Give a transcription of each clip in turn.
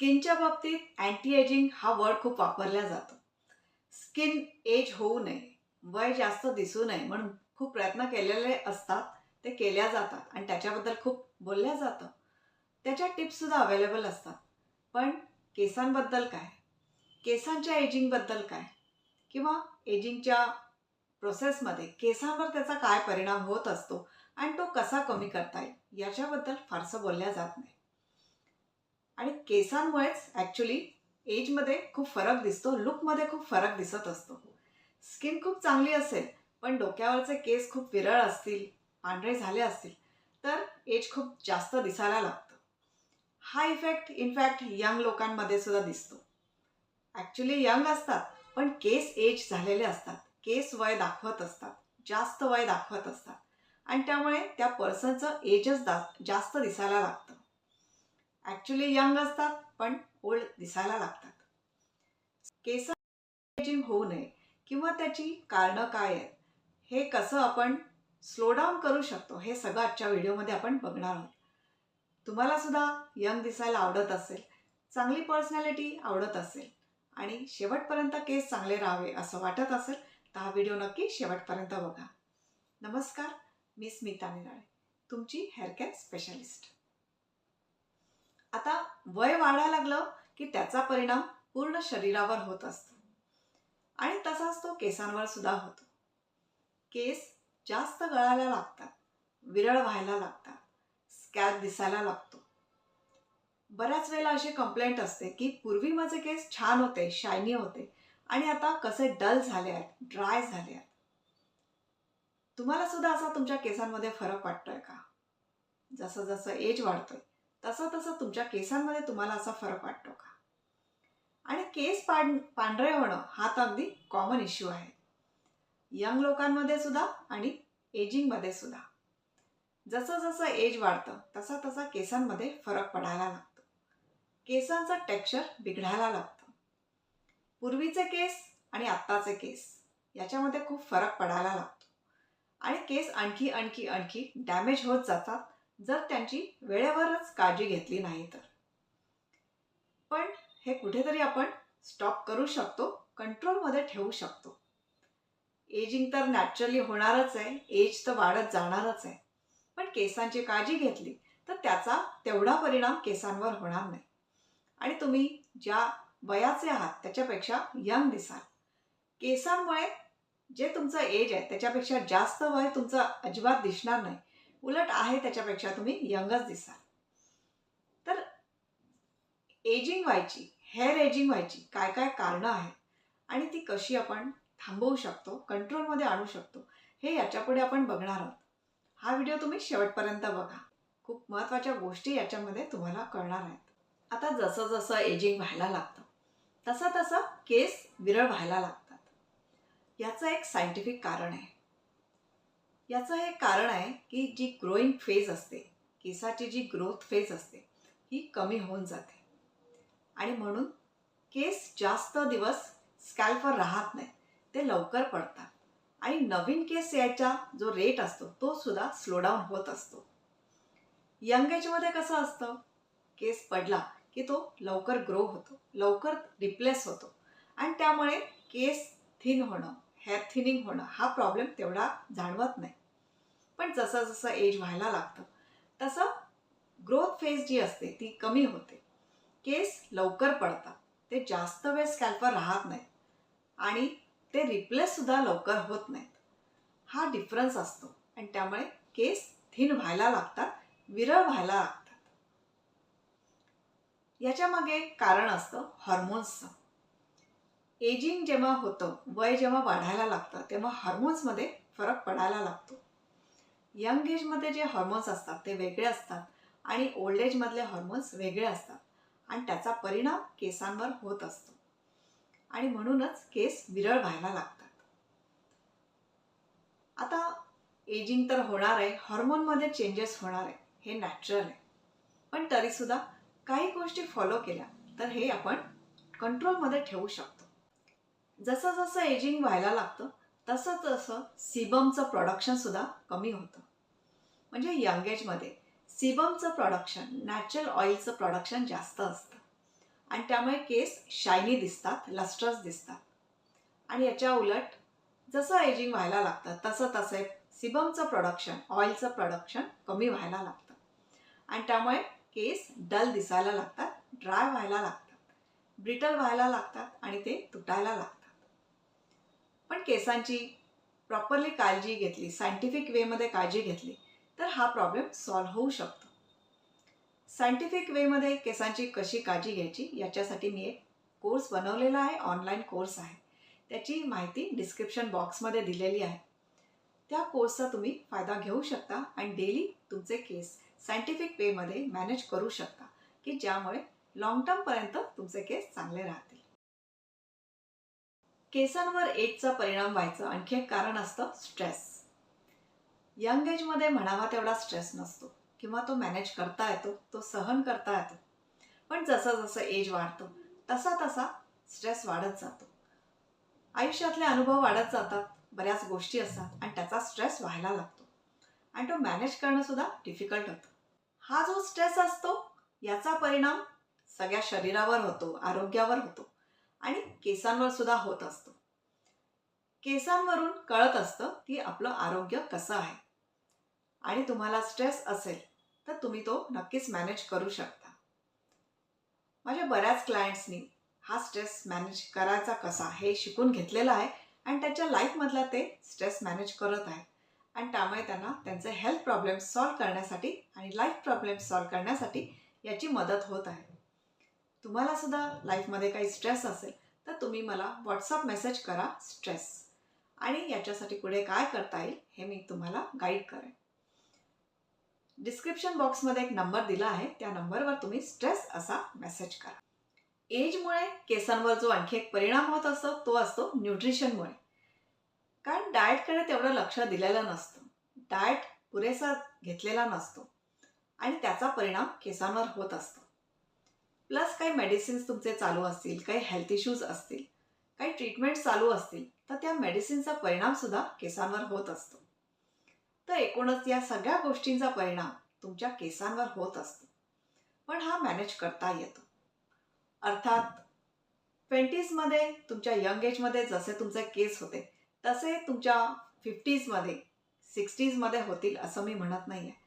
स्किनच्या बाबतीत anti ageing हा word खूप वापरला जातो. स्किन एज होऊ नये वय जास्त दिसू नये म्हणून खूप प्रयत्न केलेले असतात ते केल्या जातात आणि त्याच्याबद्दल खूप बोलल्या जातं. त्याच्या टिप्ससुद्धा अवेलेबल असतात. पण केसांबद्दल काय? केसांच्या एजिंगबद्दल काय? किंवा एजिंगच्या प्रोसेसमध्ये केसांवर त्याचा काय परिणाम होत असतो आणि तो कसा कमी करता येईल याच्याबद्दल फारसं बोलल्या जात नाही. आणि केसांमुळेच ॲक्च्युली एजमध्ये खूप फरक दिसतो लुकमध्ये खूप फरक दिसत असतो. स्किन खूप चांगली असेल पण डोक्यावरचे केस खूप विरळ असतील पांढरे झाले असतील तर एज खूप जास्त दिसायला लागतं. हा इफेक्ट इनफॅक्ट यंग लोकांमध्ये सुद्धा दिसतो. ॲक्च्युली यंग असतात पण केस एज झालेले असतात. केस वय दाखवत असतात जास्त वय दाखवत असतात. आणि त्यामुळे त्या पर्सनचं एजच दा जास्त दिसायला लागतं. ॲक्च्युली यंग असतात पण ओल्ड दिसायला लागतात. केस एजिंग होऊ नये किंवा त्याची कारणं काय आहेत हे कसं आपण स्लो डाऊन करू शकतो हे सगळं आजच्या व्हिडिओमध्ये आपण बघणार आहोत. तुम्हाला सुद्धा यंग दिसायला आवडत असेल चांगली पर्सनॅलिटी आवडत असेल आणि शेवटपर्यंत केस चांगले राहावे असं वाटत असेल तर हा व्हिडिओ नक्की शेवटपर्यंत बघा. नमस्कार मी स्मिता निराळे तुमची हेअर केअर स्पेशालिस्ट आता वय वाढायला लागलं की त्याचा परिणाम पूर्ण शरीरावर होत असतो. आणि तसाच तो केसांवर सुद्धा होतो. केस जास्त गळायला लागतात विरळ व्हायला लागतात स्कॅप दिसायला लागतो. बऱ्याच वेळेला अशी कंप्लेंट असते की पूर्वी माझे केस छान होते शायनी होते. आणि आता कसे डल झाले आहेत ड्राय झाले आहेत. तुम्हाला सुद्धा असा तुमच्या केसांमध्ये फरक वाटतोय का? जसं जसं एज वाढतोय. तसं तसं तुमच्या केसांमध्ये तुम्हाला असा फरक वाटतो का? आणि केस पांढ पांढरे होणं हा तर अगदी कॉमन इश्यू आहे. यंग लोकांमध्ये सुद्धा आणि एजिंगमध्ये सुद्धा. जसं जसं एज वाढतं तसा तसा केसांमध्ये फरक पडायला लागतो. केसांचं टेक्स्चर बिघडायला लागतं. पूर्वीचे केस आणि आत्ताचे केस याच्यामध्ये खूप फरक पडायला लागतो. आणि केस आणखी आणखी आणखी डॅमेज होत जातात. जर त्यांची वेळेवरच काळजी घेतली नाही तर. पण हे कुठेतरी आपण स्टॉप करू शकतो कंट्रोलमध्ये ठेवू शकतो. एजिंग तर नॅचरली होणारच आहे एज तर वाढत जाणारच आहे. पण केसांची काळजी घेतली तर त्याचा तेवढा परिणाम केसांवर होणार नाही. आणि तुम्ही ज्या वयाचे आहात त्याच्यापेक्षा यंग दिसाल. केसांमुळे जे तुमचं एज आहे त्याच्यापेक्षा जास्त वय तुमचं अजिबात दिसणार नाही. उलट आहे त्याच्यापेक्षा तुम्ही यंगच दिसाल. तर एजिंग व्हायची हेअर एजिंग व्हायची काय काय कारणं आहेत आणि ती कशी आपण थांबवू शकतो कंट्रोलमध्ये आणू शकतो हे याच्यापुढे आपण बघणार आहोत. हा व्हिडिओ तुम्ही शेवटपर्यंत बघा. खूप महत्त्वाच्या गोष्टी याच्यामध्ये तुम्हाला कळणार आहेत. आता जसं जसं एजिंग व्हायला लागतं तसं तसं केस विरळ व्हायला लागतात. याचं एक सायंटिफिक कारण आहे. याचं हे कारण आहे की जी ग्रोईंग फेज असते केसाची जी ग्रोथ फेज असते ही कमी होऊन जाते. आणि म्हणून केस जास्त दिवस स्कॅल्फर राहत नाही ते लवकर पडतात. आणि नवीन केस यायचा जो रेट असतो तो सुद्धा स्लोडाऊन होत असतो. यंग एजमध्ये कसं असतं? केस पडला की तो लवकर ग्रो होतो लवकर रिप्लेस होतो. आणि त्यामुळे केस थिन होणं हेअर थिनिंग होणं हा प्रॉब्लेम तेवढा जाणवत नाही. पण जसं जसं एज व्हायला लागतं तसं ग्रोथ फेज जी असते ती कमी होते. केस लवकर पडतात. ते जास्त वेळ स्कॅल्पवर राहत नाहीत. आणि ते रिप्लेससुद्धा लवकर होत नाहीत. हा डिफरन्स असतो. आणि त्यामुळे केस थिन व्हायला लागतात विरळ व्हायला लागतात. याच्यामागे कारण असतं हॉर्मोन्सचं एजिंग जेव्हा होतं वय जेव्हा वाढायला लागतं तेव्हा हॉर्मोन्समध्ये फरक पडायला लागतो. यंग एजमध्ये जे हॉर्मोन्स असतात ते वेगळे असतात आणि ओल्ड एजमधले हॉर्मोन्स वेगळे असतात. आणि त्याचा परिणाम केसांवर होत असतो. आणि म्हणूनच केस विरळ व्हायला लागतात. आता एजिंग तर होणार आहे हॉर्मोनमध्ये चेंजेस होणार आहे हे नॅचरल आहे. पण तरीसुद्धा काही गोष्टी फॉलो केल्या तर हे आपण कंट्रोलमध्ये ठेवू शकतो. जसं जसं एजिंग व्हायला लागतं तसं तसं सिबमचं प्रोडक्शनसुद्धा कमी होतं. म्हणजे यंग एजमध्ये सिबमचं प्रोडक्शन नॅचरल ऑइलचं प्रोडक्शन जास्त असतं. आणि त्यामुळे केस शायनी दिसतात लस्टर्स दिसतात. आणि याच्या उलट जसं एजिंग व्हायला लागतं तसं तसे सिबमचं प्रोडक्शन ऑइलचं प्रोडक्शन कमी व्हायला लागतं. आणि त्यामुळे केस डल दिसायला लागतात ड्राय व्हायला लागतात. ब्रिटल व्हायला लागतात आणि ते तुटायला लागतात. पण केसांची प्रॉपरली काळजी घेतली सायंटिफिक वेमध्ये काळजी घेतली तर हा प्रॉब्लेम सॉल्व्ह होऊ शकतो. सायंटिफिक वेमध्ये केसांची कशी काळजी घ्यायची याच्यासाठी मी एक कोर्स बनवलेला आहे ऑनलाईन कोर्स आहे. त्याची माहिती डिस्क्रिप्शन बॉक्समध्ये दिलेली आहे. त्या कोर्सचा तुम्ही फायदा घेऊ शकता आणि डेली तुमचे केस सायंटिफिक वेमध्ये मॅनेज करू शकता की ज्यामुळे लॉंग टर्मपर्यंत तुमचे केस चांगले राहतात केसांवर एजचा परिणाम व्हायचं आणखी एक कारण असतं स्ट्रेस यंग एजमध्ये म्हणावा तेवढा स्ट्रेस नसतो. किंवा तो मॅनेज करता येतो तो सहन करता येतो. पण जसं जसं एज वाढतो तसा तसा स्ट्रेस वाढत जातो. आयुष्यातले अनुभव वाढत जातात बऱ्याच गोष्टी असतात आणि त्याचा स्ट्रेस व्हायला लागतो. आणि तो मॅनेज करणं सुद्धा डिफिकल्ट होतं. हा जो स्ट्रेस असतो याचा परिणाम सगळ्या शरीरावर होतो आरोग्यावर होतो. आणि केसांवर सुद्धा होत असतो. केसांवरून कळत असतं की आपलं आरोग्य कसं आहे. आणि तुम्हाला स्ट्रेस असेल तर तुम्ही तो नक्कीच मॅनेज करू शकता. माझ्या बऱ्याच क्लायंट्सनी हा स्ट्रेस मॅनेज करायचा कसा हे शिकून घेतलेलं आहे आणि त्याच्या लाईफमधला ते स्ट्रेस मॅनेज करत आहेत आणि त्यामुळे त्यांना त्यांचे हेल्थ प्रॉब्लेम्स सॉल्व्ह करण्यासाठी आणि लाईफ प्रॉब्लेम्स सॉल्व्ह करण्यासाठी याची मदत होत आहे. तुम्हाला सुद्धा लाईफमध्ये काही स्ट्रेस असेल तर तुम्ही मला व्हॉट्सअप मेसेज करा स्ट्रेस. आणि याच्यासाठी पुढे काय करता येईल हे मी तुम्हाला गाईड करेन. डिस्क्रिप्शन बॉक्समध्ये एक नंबर दिला आहे त्या नंबरवर तुम्ही स्ट्रेस असा मेसेज करा. एजमुळे केसांवर जो आणखी एक परिणाम होत असतो तो असतो न्यूट्रिशनमुळे कारण डाएटकडे तेवढं लक्ष दिलेलं नसतं. डाएट पुरेसा घेतलेला नसतो. आणि त्याचा परिणाम केसांवर होत असतो. प्लस काही मेडिसिन्स तुमचे चालू असतील काही हेल्थ इश्यूज असतील काही ट्रीटमेंट चालू असतील तर त्या मेडिसिनचा परिणामसुद्धा केसांवर होत असतो. तर एकूणच या सगळ्या गोष्टींचा परिणाम तुमच्या केसांवर होत असतो. पण हा मॅनेज करता येतो. अर्थात ट्वेंटीजमध्ये तुमच्या यंग एजमध्ये जसे तुमचे केस होते तसे तुमच्या फिफ्टीजमध्ये सिक्स्टीजमध्ये होतील असं मी म्हणत नाही आहे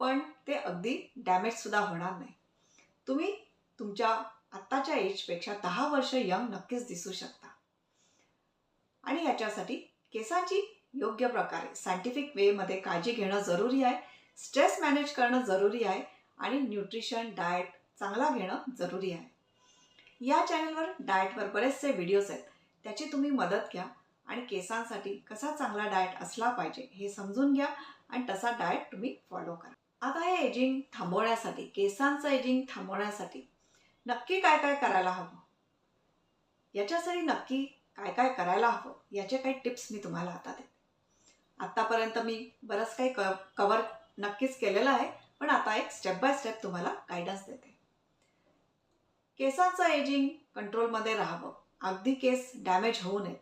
पण ते अगदी डॅमेजसुद्धा होणार नाही. तुम्ही तुमच्या आत्ताच्या एजपेक्षा दहा वर्ष यंग नक्कीच दिसू शकता. आणि याच्यासाठी केसाची योग्य प्रकारे सायंटिफिक वेमध्ये काळजी घेणं जरुरी आहे स्ट्रेस मॅनेज करणं जरुरी आहे आणि न्यूट्रिशन डाएट चांगला घेणं जरुरी आहे. या चॅनलवर डाएटवर बरेचसे व्हिडिओज आहेत. त्याची तुम्ही मदत घ्या आणि केसांसाठी कसा चांगला डाएट असला पाहिजे हे समजून घ्या आणि तसा डाएट तुम्ही फॉलो करा. आता हे एजिंग थांबवण्यासाठी केसांचं एजिंग थांबवण्यासाठी नक्की काय काय करायला हवं? याच्यासाठी नक्की काय काय करायला हवं? याचे काही टिप्स मी तुम्हाला आता देते. आत्तापर्यंत मी बरंच काही क कवर नक्कीच केलेलं आहे पण आता एक स्टेप बाय स्टेप तुम्हाला गायडन्स देते. केसांचं एजिंग कंट्रोलमध्ये राहावं. अगदी केस डॅमेज होऊ नये.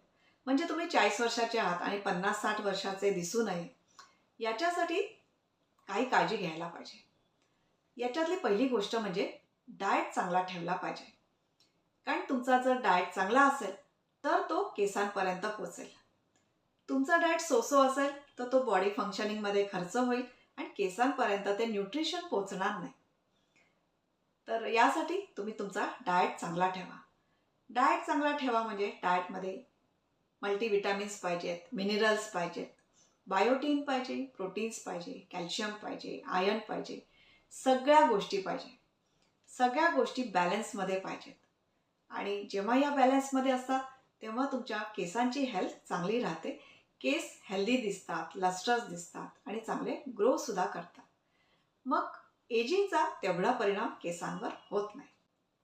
म्हणजे तुम्ही चाळीस वर्षाचे आहात आणि पन्नास साठ वर्षाचे दिसू नये. याच्यासाठी काही काळजी घ्यायला पाहिजे. याच्यातली पहिली गोष्ट म्हणजे डाएट चांगला ठेवला पाहिजे. कारण तुमचा जर डाएट चांगला असेल तर तो केसांपर्यंत पोचेल तुमचा डाएट सोसो असेल तर तो बॉडी फंक्शनिंगमध्ये खर्च होईल आणि केसांपर्यंत ते न्यूट्रिशन पोचणार नाही. तर यासाठी तुम्ही तुमचा डाएट चांगला ठेवा. डाएट चांगला ठेवा म्हणजे डाएटमध्ये मल्टीविटॅमिन्स पाहिजेत मिनरल्स पाहिजेत बायोटीन पाहिजे प्रोटीन्स पाहिजे कॅल्शियम पाहिजे आयर्न पाहिजे सगळ्या गोष्टी पाहिजे. सगळ्या गोष्टी बॅलन्समध्ये पाहिजेत. आणि जेव्हा या बॅलन्समध्ये असतात तेव्हा तुमच्या केसांची हेल्थ चांगली राहते. केस हेल्दी दिसतात लस्टर्स दिसतात आणि चांगले ग्रोसुद्धा करतात. मग एजिंगचा तेवढा परिणाम केसांवर होत नाही.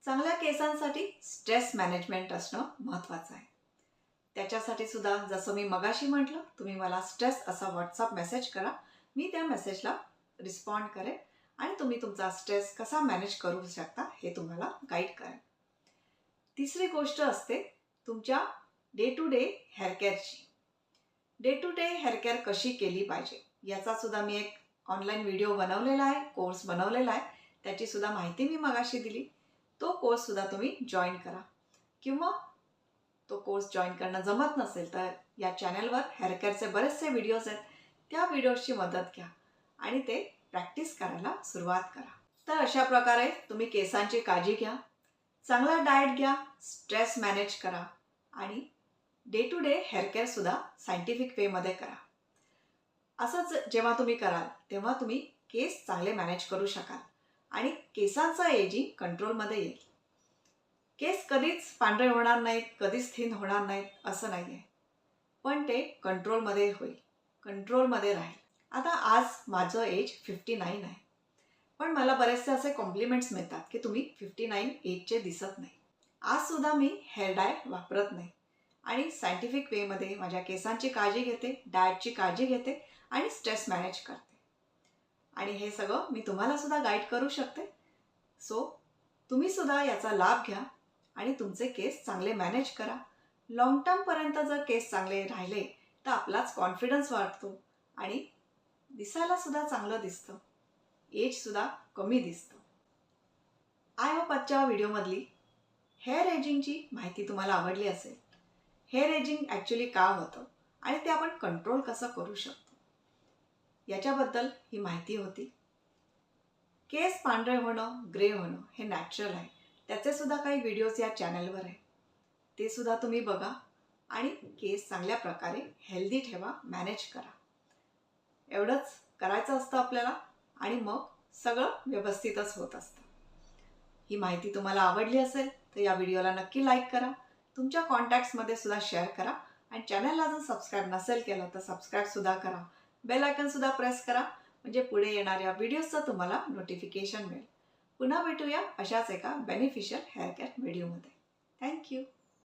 चांगल्या केसांसाठी स्ट्रेस मॅनेजमेंट असणं महत्त्वाचं आहे. त्याच्यासाठी सुद्धा जसं मी मगाशी म्हटलं तुम्ही मला स्ट्रेस असा व्हॉट्सअप मेसेज करा. मी त्या मेसेजला रिस्पॉन्ड करेन. आणि तुम्ही तुमचा स्ट्रेस कसा मॅनेज करू शकता हे तुम्हाला गाईड करेल. तिसरी गोष्ट असते तुमच्या day to day हेअरकेअरची day to day hair care कशी केली पाहिजे? याचा सुद्धा मी एक ऑनलाईन व्हिडिओ बनवलेला आहे कोर्स बनवलेला आहे. त्याची सुद्धा माहिती मी मगाशी दिली. तो कोर्ससुद्धा तुम्ही जॉईन करा. किंवा तो कोर्स जॉईन करणं जमत नसेल तर या चॅनलवर हेअरकेअरचे बरेचसे व्हिडिओज आहेत. त्या व्हिडिओजची मदत घ्या. आणि ते प्रॅक्टिस करायला सुरुवात करा. तर अशा प्रकारे तुम्ही केसांची काळजी घ्या चांगला डाएट घ्या स्ट्रेस मॅनेज करा आणि डे टू डे हेअरकेअरसुद्धा सायंटिफिक वेमध्ये करा. असंच जेव्हा तुम्ही कराल तेव्हा तुम्ही केस चांगले मॅनेज करू शकाल आणि केसांचा एजिंग कंट्रोलमध्ये येईल. केस कधीच पांढरे होणार नाहीत कधीच थिन होणार नाहीत असं नाही आहे पण ते कंट्रोलमध्ये होईल. कंट्रोलमध्ये राहील. आता आज माझं एज फिफ्टी नाईन आहे. पण मला बरेचसे असे कॉम्प्लिमेंट्स मिळतात की तुम्ही फिफ्टी नाईन एजचे दिसत नाही. आजसुद्धा मी हेअर डाय वापरत नाही. आणि सायंटिफिक वेमध्ये माझ्या केसांची काळजी घेते डाएटची काळजी घेते आणि स्ट्रेस मॅनेज करते. आणि हे सगळं मी तुम्हालासुद्धा गाईड करू शकते. सो तुम्हीसुद्धा याचा लाभ घ्या आणि तुमचे केस चांगले मॅनेज करा. लॉंग टर्मपर्यंत जर केस चांगले राहिले तर आपलाच कॉन्फिडन्स वाढतो आणि दिसायला सुद्धा चांगलं दिसतं. एज सुद्धा कमी दिसतं. आय होप आजच्या व्हिडिओमधली हेअर एजिंगची माहिती तुम्हाला आवडली असेल. हेअर एजिंग ॲक्च्युली का होतं आणि ते आपण कंट्रोल कसं करू शकतो? याच्याबद्दल ही माहिती होती. केस पांढरे होणं ग्रे होणं हे नॅचरल आहे. त्याचे सुद्धा काही व्हिडिओज या चॅनलवर आहे. ते सुद्धा तुम्ही बघा आणि केस चांगल्या प्रकारे हेल्दी ठेवा मॅनेज करा. एवढंच करायचं असतं आपल्याला आणि मग सगळं व्यवस्थितच होत असतं. ही माहिती तुम्हाला आवडली असेल तर या व्हिडिओला नक्की लाईक करा. तुमच्या कॉन्टॅक्ट्समध्ये सुद्धा शेअर करा आणि चॅनलला जर सबस्क्राईब नसेल केलं तर सबस्क्राईबसुद्धा करा. बेल आयकनसुद्धा प्रेस करा म्हणजे पुढे येणाऱ्या व्हिडिओजचं तुम्हाला नोटिफिकेशन मिळेल. पुन्हा भेटूया अशाच एका बेनिफिशियल हेअर केअर व्हिडिओमध्ये थँक्यू